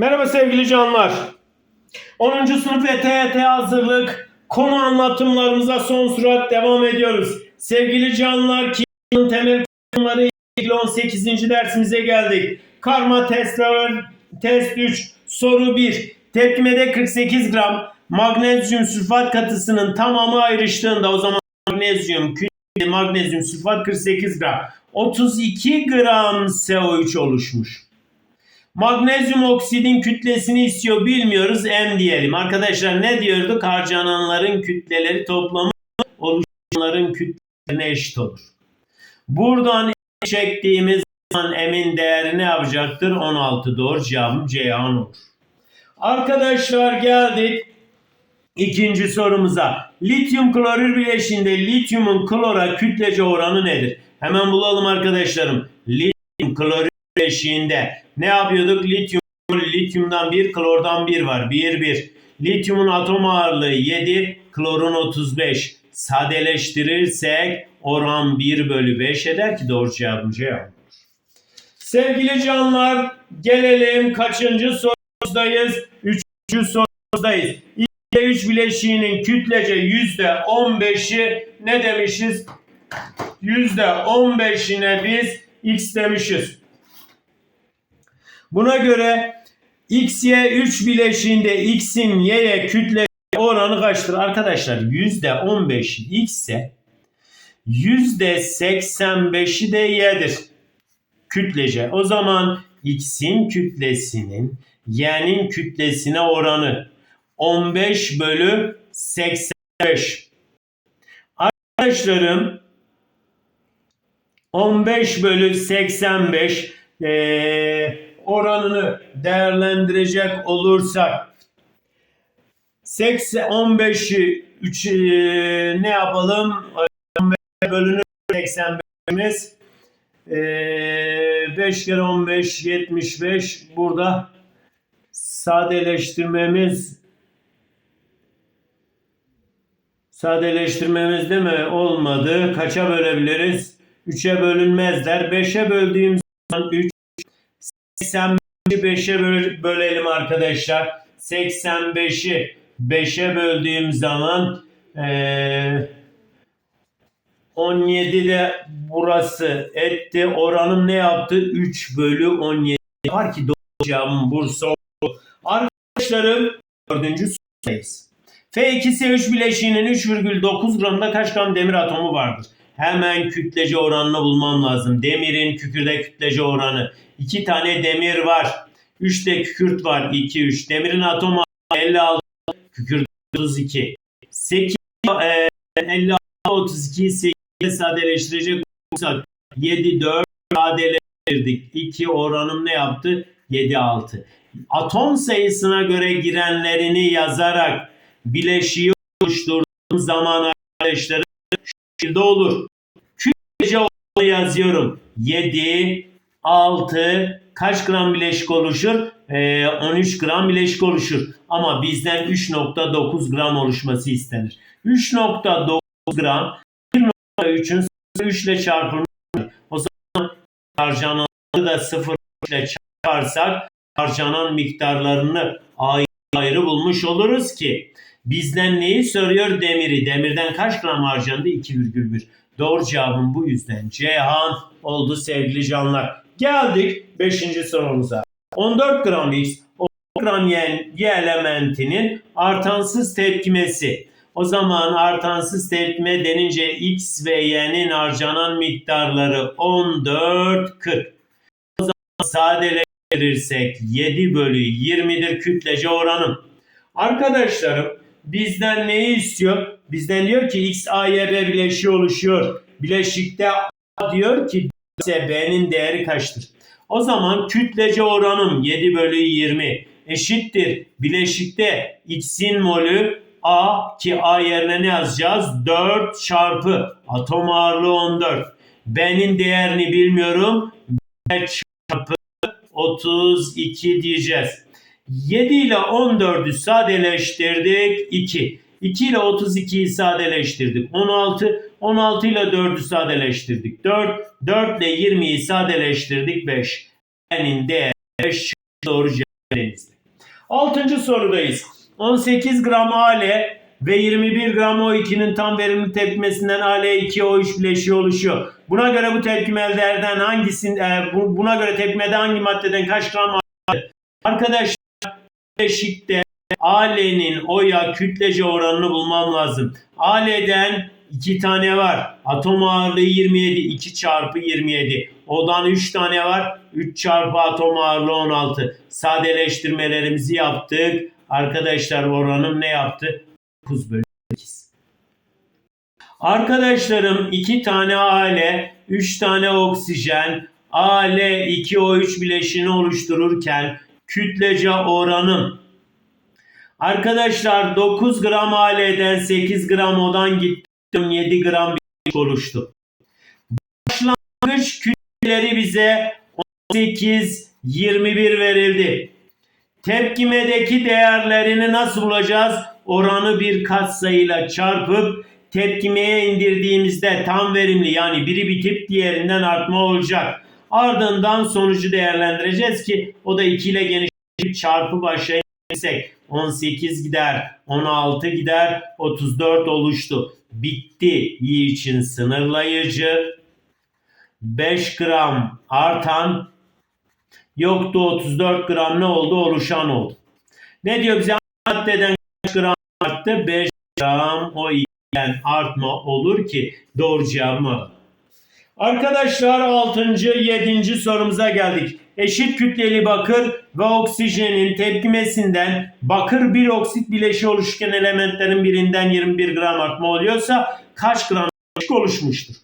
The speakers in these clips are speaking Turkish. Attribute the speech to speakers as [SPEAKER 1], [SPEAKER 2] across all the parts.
[SPEAKER 1] Merhaba sevgili canlar. 10. sınıf ve TYT hazırlık konu anlatımlarımıza son sürat devam ediyoruz. Sevgili canlar kimyanın temel konuları ilgili 18. dersimize geldik. Karma testler test 3 soru 1. Tepkimede 48 gram magnezyum sülfat katısının tamamı ayrıştığında o zaman magnezyum magnezyum sülfat 48 gram 32 gram CO3 oluşmuş. Magnezyum oksidin kütlesini istiyor bilmiyoruz M diyelim. Arkadaşlar ne diyorduk? Harcananların kütleleri toplamı oluşanların kütlelerine eşit olur. Buradan çektiğimiz zaman M'in değeri ne yapacaktır? 16 doğru cevabım Ceyhan olur. Arkadaşlar geldik ikinci sorumuza. Lityum klorür bileşiğinde lityumun klora kütlece oranı nedir? Hemen bulalım arkadaşlarım. Lityum klorür bileşiğinde ne yapıyorduk? Lityum, lityumdan 1, klordan 1 var. 1, 1. Lityumun atom ağırlığı 7, klorun 35. Sadeleştirirsek oran 1 bölü 5 eder ki doğru cevabım cevap. Sevgili canlar gelelim kaçıncı sorumuzdayız? Üçüncü sorumuzdayız. İlk 3 bileşiğinin kütlece %15'i ne demişiz? %15'ine biz X demişiz. Buna göre X, Y 3 bileşiğinde X'in Y'ye kütle oranı kaçtır? Arkadaşlar %15'i X ise %85'i de Y'dir. Kütlece. O zaman X'in kütlesinin Y'nin kütlesine oranı 15 bölü 85. Arkadaşlarım 15 bölü 85 eee oranını değerlendirecek olursak 80 15'i 3 ne yapalım? 15 bölünür 85'imiz eee 5 kere 15 75 burada sadeleştirmemiz sadeleştirmemiz değil mi? Olmadı. Kaça bölebiliriz? 3'e bölünmezler. 5'e böldüğüm zaman 3 85'i 5'e böl- bölelim arkadaşlar. 85'i 5'e böldüğüm zaman eee 17 de burası etti. Oranım ne yaptı? 3 bölü 17. Var ki doğru cevabım Bursa oldu. Arkadaşlarım dördüncü sorudayız. F2S3 bileşiğinin 3,9 gramda kaç gram demir atomu vardır? Hemen kütlece oranını bulmam lazım. Demirin kükürde kütlece oranı. 2 tane demir var. 3 de kükürt var. 2, 3. Demirin atomu 56. Kükürt 32. 8, e, 56, 32, 8 sadeleştirecek olursak 7, 4 sadeleştirdik. 2 oranım ne yaptı? 7, 6. Atom sayısına göre girenlerini yazarak bileşiği oluşturduğum zaman arkadaşlarım şu şekilde olur. Oranı yazıyorum. 7, 6 kaç gram bileşik oluşur? Ee, 13 gram bileşik oluşur. Ama bizden 3.9 gram oluşması istenir. 3.9 gram 1.3'ün 3 ile çarpılmış. O zaman harcananı da 0 ile çarparsak harcanan miktarlarını ayrı ayrı bulmuş oluruz ki bizden neyi soruyor? Demiri. Demirden kaç gram harcandı? 2,1. Doğru cevabım bu yüzden Cihan oldu sevgili canlar. Geldik 5. sorumuza. 14 gram X, 10 gram Y, Y elementinin artansız tepkimesi. O zaman artansız tepkime denince X ve Y'nin harcanan miktarları 14, 40. O zaman sadeleştirirsek 7 bölü 20'dir kütlece oranım. Arkadaşlarım bizden neyi istiyor? Bizden diyor ki X, A, Y, B bileşiği oluşuyor. Bileşikte A diyor ki B'nin değeri kaçtır? O zaman kütlece oranım 7 bölü 20 eşittir. Bileşikte X'in molü A ki A yerine ne yazacağız? 4 çarpı atom ağırlığı 14. B'nin değerini bilmiyorum. B çarpı 32 diyeceğiz. 7 ile 14'ü sadeleştirdik 2. 2 ile 32'yi sadeleştirdik 16. 16 ile 4'ü sadeleştirdik 4. 4 ile 20'yi sadeleştirdik 5. N'in değeri 5 doğru cevap Denizli. Altıncı sorudayız. 18 gram AL ve 21 gram O2'nin tam verimli tepkimesinden AL2O3 bileşiği oluşuyor. Buna göre bu tepkimelerden hangisin e, bu- buna göre tepkimede hangi maddeden kaç gram AL? Bileşikte AL'nin O'ya kütlece oranını bulmam lazım. AL'den 2 tane var. Atom ağırlığı 27. 2 çarpı 27. O'dan 3 tane var. 3 çarpı atom ağırlığı 16. Sadeleştirmelerimizi yaptık. Arkadaşlar oranım ne yaptı? 9 bölü 8. Arkadaşlarım 2 tane AL, 3 tane oksijen, AL 2O3 bileşini oluştururken kütlece oranım Arkadaşlar 9 gram AL'den 8 gram O'dan gittim 7 gram bir oluştu. Başlangıç kütleleri bize 18, 21 verildi. Tepkimedeki değerlerini nasıl bulacağız? Oranı bir katsayıyla çarpıp tepkimeye indirdiğimizde tam verimli yani biri bitip diğerinden artma olacak. Ardından sonucu değerlendireceğiz ki o da 2 ile genişleyip çarpı başlayabilirsek 18 gider, 16 gider, 34 oluştu. Bitti. İyi için sınırlayıcı. 5 gram artan yoktu 34 gram ne oldu? Oluşan oldu. Ne diyor bize? Maddeden kaç gram arttı? 5 gram o iyiden artma olur ki doğru alalım. Arkadaşlar 6. 7. sorumuza geldik. Eşit kütleli bakır ve oksijenin tepkimesinden bakır bir oksit bileşiği oluşurken elementlerin birinden 21 gram artma oluyorsa kaç gram oluşmuştur?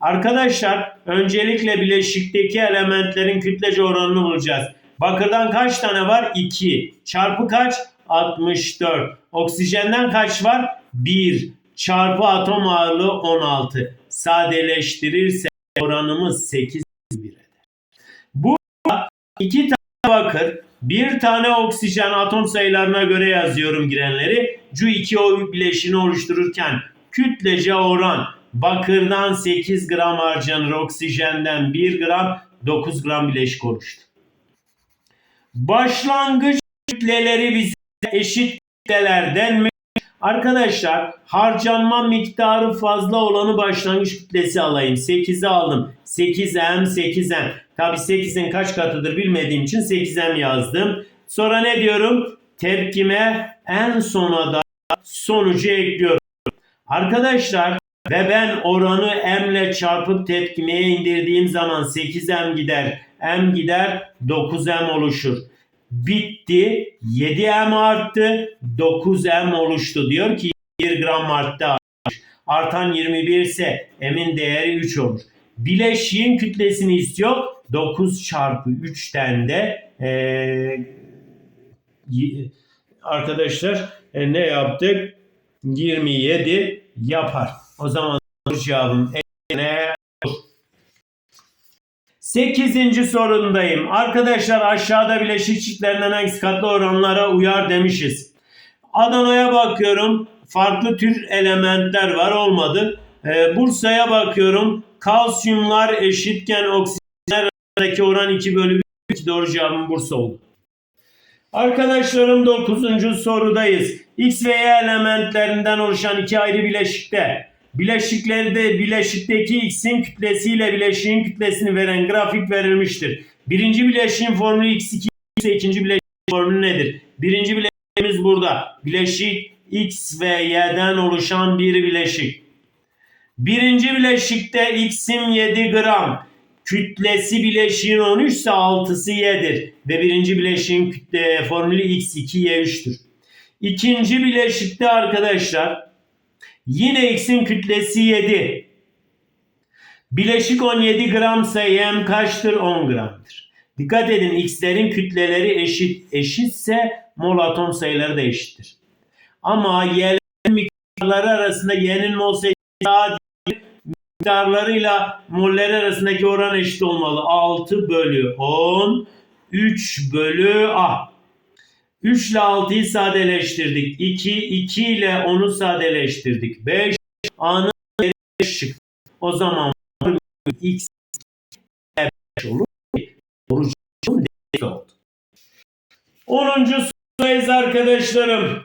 [SPEAKER 1] Arkadaşlar öncelikle bileşikteki elementlerin kütlece oranını bulacağız. Bakırdan kaç tane var? 2. Çarpı kaç? 64. Oksijenden kaç var? 1. Çarpı atom ağırlığı 16. Sadeleştirirse oranımız 8 bir eder. Burada 2 tane bakır, bir tane oksijen atom sayılarına göre yazıyorum girenleri. Cu2O bileşini oluştururken kütlece oran bakırdan 8 gram harcanır, oksijenden 1 gram 9 gram bileşik oluştu. Başlangıç kütleleri bize eşit kütlelerden mi? Arkadaşlar harcanma miktarı fazla olanı başlangıç kütlesi alayım. 8'i aldım. 8M 8M. Tabi 8'in kaç katıdır bilmediğim için 8M yazdım. Sonra ne diyorum? Tepkime en sona da sonucu ekliyorum. Arkadaşlar ve ben oranı M ile çarpıp tepkimeye indirdiğim zaman 8M gider. M gider 9M oluşur. Bitti. 7M arttı. 9M oluştu. Diyor ki 1 gram arttı. artmış. Artan 21 ise M'in değeri 3 olur. Bileşiğin kütlesini istiyor. 9 çarpı 3'ten de y- arkadaşlar e, ne yaptık? 27 yapar. O zaman cevabım ne? 8. sorundayım. Arkadaşlar aşağıda bileşik çiftlerinden hangisi katlı oranlara uyar demişiz. Adana'ya bakıyorum. Farklı tür elementler var olmadı. Ee, Bursa'ya bakıyorum. Kalsiyumlar eşitken oksijenler arasındaki oran 2 bölü 1. Doğru cevabım Bursa oldu. Arkadaşlarım 9. sorudayız. X ve Y elementlerinden oluşan iki ayrı bileşikte bileşiklerde bileşikteki X'in kütlesiyle bileşiğin kütlesini veren grafik verilmiştir. Birinci bileşiğin formülü X2 ise ikinci bileşiğin formülü nedir? Birinci bileşiğimiz burada. Bileşik X ve Y'den oluşan bir bileşik. Birinci bileşikte X'im 7 gram. Kütlesi bileşiğin 13 ise 6'sı Y'dir. Ve birinci bileşiğin kütle formülü X2 Y3'tür. İkinci bileşikte arkadaşlar yine X'in kütlesi 7. Bileşik 17 gramsa Y'm kaçtır? 10 gramdır. Dikkat edin X'lerin kütleleri eşit. Eşitse mol atom sayıları da eşittir. Ama Y'lerin miktarları arasında Y'nin mol sayısı daha miktarlarıyla molleri arasındaki oran eşit olmalı. 6 bölü 10, 3 bölü A. 3 ile 6'yı sadeleştirdik. 2, 2 ile 10'u sadeleştirdik. 5, A'nın değeri 5 çıktı. O zaman X 5 olur. D oldu. 10. sorudayız arkadaşlarım.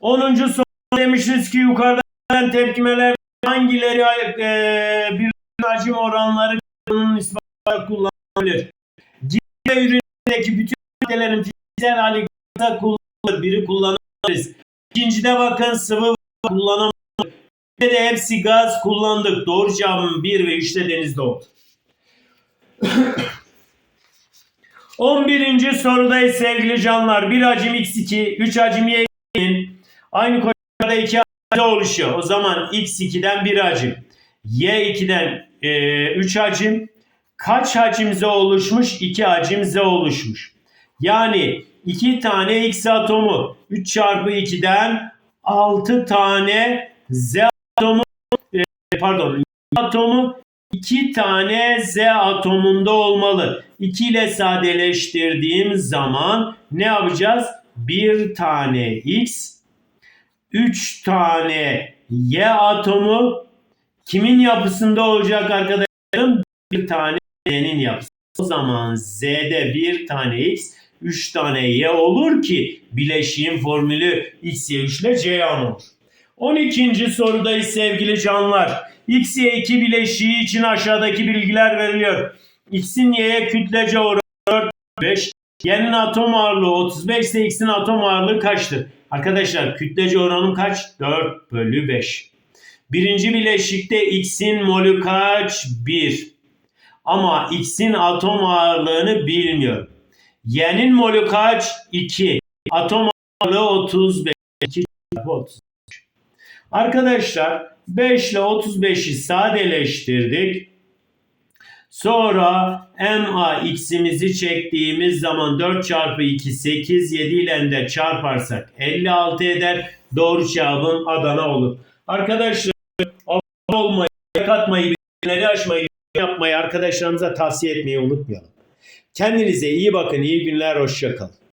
[SPEAKER 1] 10. soru demişiz ki yukarıda verilen tepkimeler hangileri e, bir hacim oranları ispatı kullanılabilir? Giyme ürünündeki bütün maddelerin fiziksel halinde kullanılır. Biri kullanabiliriz. İkincide bakın sıvı kullanamıyoruz. Bir de hepsi gaz kullandık. Doğru cevabım 1 ve 3'te denizde oldu. 11. sorudayız sevgili canlar. 1 hacim x2, 3 hacim y2'nin aynı koşullarda 2 hacimde oluşuyor. O zaman x2'den 1 hacim, y2'den 3 hacim. Kaç hacimze oluşmuş? 2 hacimze oluşmuş. Yani 2 tane x atomu 3 çarpı 2'den 6 tane z atomu e, pardon y atomu 2 tane z atomunda olmalı. 2 ile sadeleştirdiğim zaman ne yapacağız? 1 tane x 3 tane y atomu kimin yapısında olacak arkadaşlarım? Bir tane z'nin yapısı. O zaman z'de bir tane x 3 tane y olur ki bileşiğin formülü x, y, 3 ile c olur. 12. sorudayız sevgili canlar. X, Y2 bileşiği için aşağıdaki bilgiler veriliyor. X'in Y'ye kütlece oranı 4, 5. Y'nin atom ağırlığı 35 ise X'in atom ağırlığı kaçtır? Arkadaşlar kütlece oranım kaç? 4 bölü 5. Birinci bileşikte X'in molü kaç? 1. Ama X'in atom ağırlığını bilmiyorum. Y'nin molü kaç? 2. Atom ağırlığı 35. 2 çarpı 30. Arkadaşlar 5 ile 35'i sadeleştirdik. Sonra MA x'imizi çektiğimiz zaman 4 çarpı 2 8 7 ile de çarparsak 56 eder. Doğru cevabım Adana olur. Arkadaşlar olmayı, like atmayı, bilgileri açmayı, yapmayı arkadaşlarımıza tavsiye etmeyi unutmayalım. Kendinize iyi bakın, iyi günler, hoşçakalın.